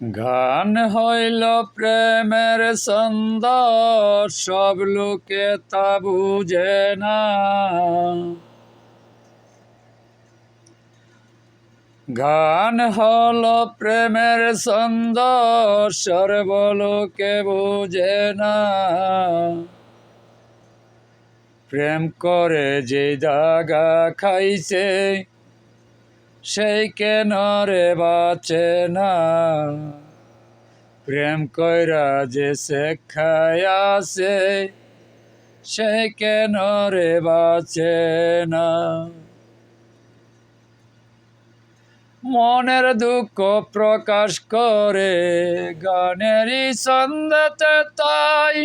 গান হইল প্রেমের ছন্দ সব লোকে তা বুঝে না। গান হল প্রেমের ছন্দ সর্বলোকে বুঝে না। প্রেম করে যে দাগা খাইছে সেই কেন রে বাঁচে না? প্রেম কইরা যে শেখায় আছে সে কেন রে বাঁচে না? মনের দুঃখ প্রকাশ করে গানেরই সন্দেতে তাই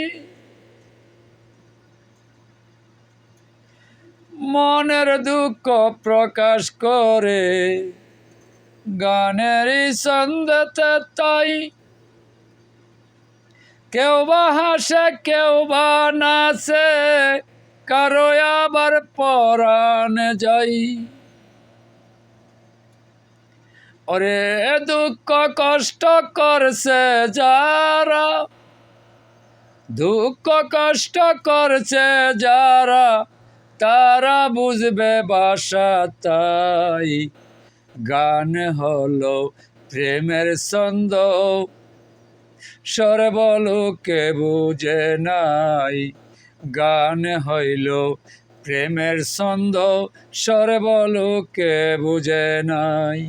মনের দুঃখ প্রকাশ করে। গানের সন্দেতে তাই কেউ বা হাসে, কেউ বা নাচে, কারও আবার পরাণ যাই ওরে দুঃখ কষ্ট করছে যারা, দুঃখ কষ্ট করছে যারা তারা বুঝবে বাসা তাই। গান হলো প্রেমের ছন্দ। সর্বলোকে বুঝে নাই। গান হইল প্রেমের ছন্দ। সর্বলোকে বুঝে নাই।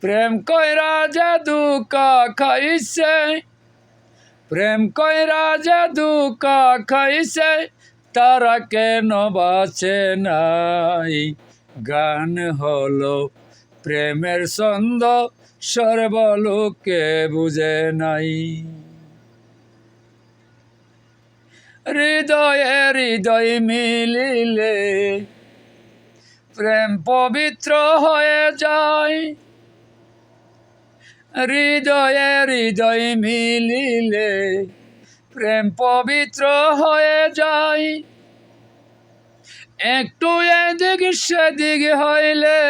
প্রেম কইরা জাদু কা খাইছে। প্রেম কইরা জাদু কা খাইছে। তারা কেন বাঁচে নাই? গান হলো প্রেমের ছন্দ, সর্বলোকে বুঝে নাই। হৃদয়ে হৃদয় মিলিলে প্রেম পবিত্র হয়ে যায়। হৃদয়ে হৃদয় মিলিলে প্রেম পবিত্র হয়ে যায়। একটু এদিক, সেদিক হইলে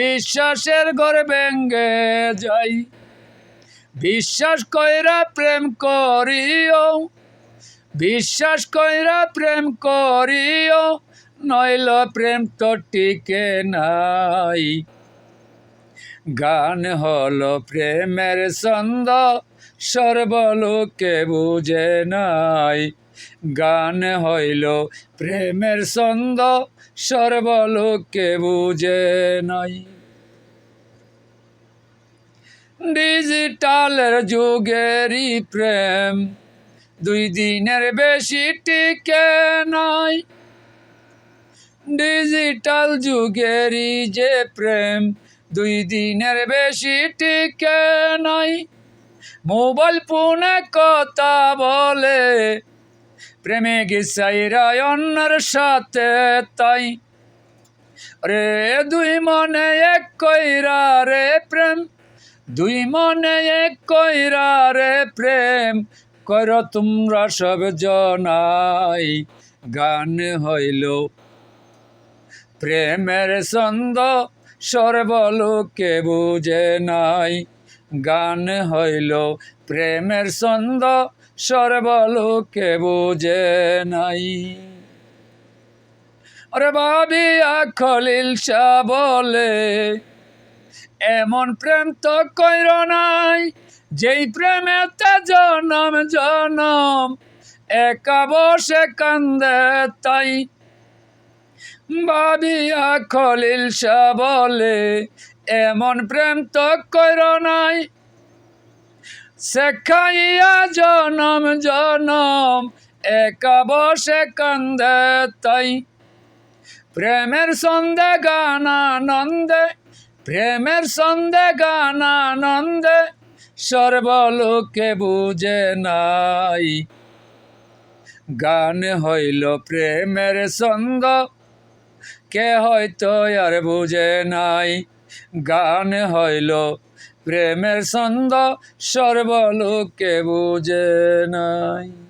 বিশ্বাসের ঘর ভেঙ্গে যাই বিশ্বাস কইরা প্রেম করিও, বিশ্বাস কইরা প্রেম করিও, নইল প্রেম তো টিকে নাই। গান হল প্রেমের ছন্দ, সর্বলোকে বুঝে নাই। গান হইল প্রেমের ছন্দ, সর্বলোকে বুঝে নাই। ডিজিটালের যুগেরই প্রেম, দুই দিনের বেশি টিকে নাই। ডিজিটাল যুগেরই যে প্রেম দুই দিনের বেশি টিকে নাই। মোবাইল ফোনে কথা বলে। প্রেমে গিসাইরা অন্যর সাথে তাই। রে দুই মনে এক কইরা রে প্রেম। দুই মনে এক কইরা রে প্রেম। কর তোমরা সব জনাই গান হইল। প্রেমের ছন্দ সর্বলোকে বুঝে নাই? গান হইল প্রেমের ছন্দ। সর্বলোকে বুঝে নাই? ওরে ভাবিয়া খলিল শাহ বলে, এমন প্রেম তো কইর নাই, যেই প্রেমেতে জনম জনম। একা বসে কান্দে তাই ভাবিয়া খলিল বলে, এমন প্রেম তো কর নাই। শেখাইয়া জনম জনম, একা বসে কান্দে তাই। প্রেমের সন্ধে গানানন্দে, প্রেমের সন্ধে গানানন্দে, সর্বলোকে বুঝে নাই। গান হইল প্রেমের ছন্দ। কে হয়তো আর বুঝে নাই। গান হইল প্রেমের ছন্দ সর্বলোকে বুঝে নাই।